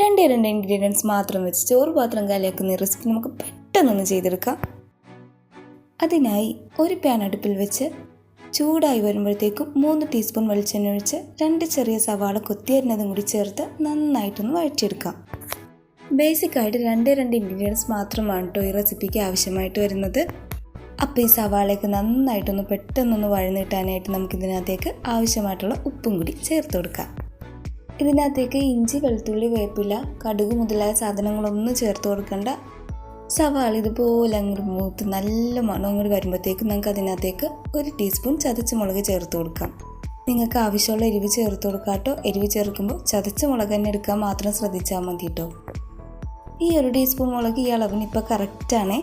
രണ്ടേ രണ്ട് ഇൻഗ്രീഡിയൻസ് മാത്രം വെച്ച് ചോറ് പാത്രം കാലിയാക്കുന്ന റെസിപ്പി നമുക്ക് പെട്ടെന്നൊന്ന് ചെയ്തെടുക്കാം. അതിനായി ഒരു പാൻ അടുപ്പിൽ വെച്ച് ചൂടായി വരുമ്പോഴത്തേക്കും മൂന്ന് ടീസ്പൂൺ വെളിച്ചെണ്ണ ഒഴിച്ച് രണ്ട് ചെറിയ സവാള കൊത്തിയരിഞ്ഞതും കൂടി ചേർത്ത് നന്നായിട്ടൊന്ന് വഴറ്റിയെടുക്കാം. ബേസിക്കായിട്ട് രണ്ടേ രണ്ട് ഇൻഗ്രീഡിയൻസ് മാത്രമാണ് കേട്ടോ ഈ റെസിപ്പിക്ക് ആവശ്യമായിട്ട് വരുന്നത്. അപ്പോൾ ഈ സവാളയൊക്കെ നന്നായിട്ടൊന്ന് പെട്ടെന്നൊന്ന് വഴന്നിട്ടാനായിട്ട് നമുക്കിതിനകത്തേക്ക് ആവശ്യമായിട്ടുള്ള ഉപ്പും കൂടി ചേർത്ത് കൊടുക്കാം. ഇതിനകത്തേക്ക് ഇഞ്ചി വെളുത്തുള്ളി വേപ്പില കടുക് മുതലായ സാധനങ്ങളൊന്നും ചേർത്ത് കൊടുക്കണ്ട. സവാള ഇതുപോലെ അങ്ങോട്ട് മൂത്ത് നല്ല മണം അങ്ങോട്ട് വരുമ്പോഴത്തേക്കും നമുക്ക് അതിനകത്തേക്ക് ഒരു ടീസ്പൂൺ ചതച്ച മുളക് ചേർത്ത് കൊടുക്കാം. നിങ്ങൾക്ക് ആവശ്യമുള്ള എരിവ് ചേർത്ത് കൊടുക്കാം കേട്ടോ. എരിവ് ചേർക്കുമ്പോൾ ചതച്ച മുളക് തന്നെ എടുക്കാൻ മാത്രം ശ്രദ്ധിച്ചാൽ മതി കേട്ടോ ഈ ഒരു ടീസ്പൂൺ മുളക് ഈ അളവിന് ഇപ്പോൾ കറക്റ്റാണേ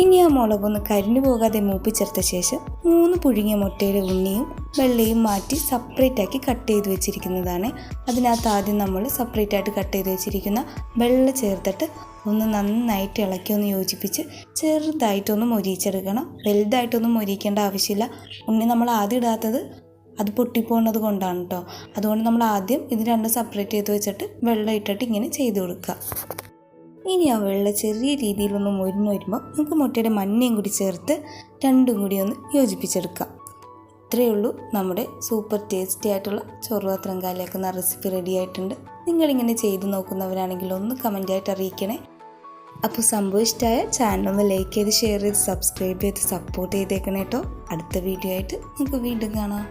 ഇനി ആ മുളകൊന്ന് കരിഞ്ഞു പോകാതെ മൂപ്പിച്ചെടുത്ത ശേഷം മൂന്ന് പുഴുങ്ങിയ മുട്ടയുടെ ഉണ്ണിയും വെള്ളയും മാറ്റി സെപ്പറേറ്റ് ആക്കി കട്ട് ചെയ്ത് വെച്ചിരിക്കുന്നതാണ്. അതിനകത്ത് ആദ്യം നമ്മൾ സെപ്പറേറ്റ് ആയിട്ട് കട്ട് ചെയ്ത് വെച്ചിരിക്കുന്ന വെള്ള ചേർത്തിട്ട് ഒന്ന് നന്നായിട്ട് ഇളക്കി ഒന്ന് യോജിപ്പിച്ച് ചെറുതായിട്ടൊന്ന് മൊരിയിച്ചെടുക്കണം. വലുതായിട്ടൊന്നും മൊരിയിക്കേണ്ട ആവശ്യമില്ല. ഉണ്ണി നമ്മൾ ആദ്യം ഇടാത്തത് അത് പൊട്ടിപ്പോകുന്നത് കൊണ്ടാണ് കേട്ടോ അതുകൊണ്ട് നമ്മൾ ആദ്യം ഇത് രണ്ടും സെപ്പറേറ്റ് ചെയ്ത് വെച്ചിട്ട് വെള്ളം ഇട്ടിട്ട് ഇങ്ങനെ ചെയ്ത് കൊടുക്കുക. ഇനി ആ വെള്ളം ചെറിയ രീതിയിലൊന്ന് മൊരിഞ്ഞ് വരുമ്പോൾ നമുക്ക് മുട്ടയുടെ മഞ്ഞയും കൂടി ചേർത്ത് രണ്ടും കൂടി ഒന്ന് യോജിപ്പിച്ചെടുക്കാം. ഇത്രയേ ഉള്ളൂ നമ്മുടെ സൂപ്പർ ടേസ്റ്റി ആയിട്ടുള്ള ചോറുപാത്രം കാലിയാക്കുന്ന റെസിപ്പി റെഡി ആയിട്ടുണ്ട്. നിങ്ങളിങ്ങനെ ചെയ്ത് നോക്കുന്നവരാണെങ്കിൽ ഒന്ന് കമന്റായിട്ട് അറിയിക്കണേ. അപ്പോൾ സംഭവം ഇഷ്ടമായ ഒന്ന് ലൈക്ക് ചെയ്ത് ഷെയർ ചെയ്ത് സബ്സ്ക്രൈബ് ചെയ്ത് സപ്പോർട്ട് ചെയ്തേക്കണേ കേട്ടോ അടുത്ത വീഡിയോ ആയിട്ട് നമുക്ക് വീണ്ടും കാണാം.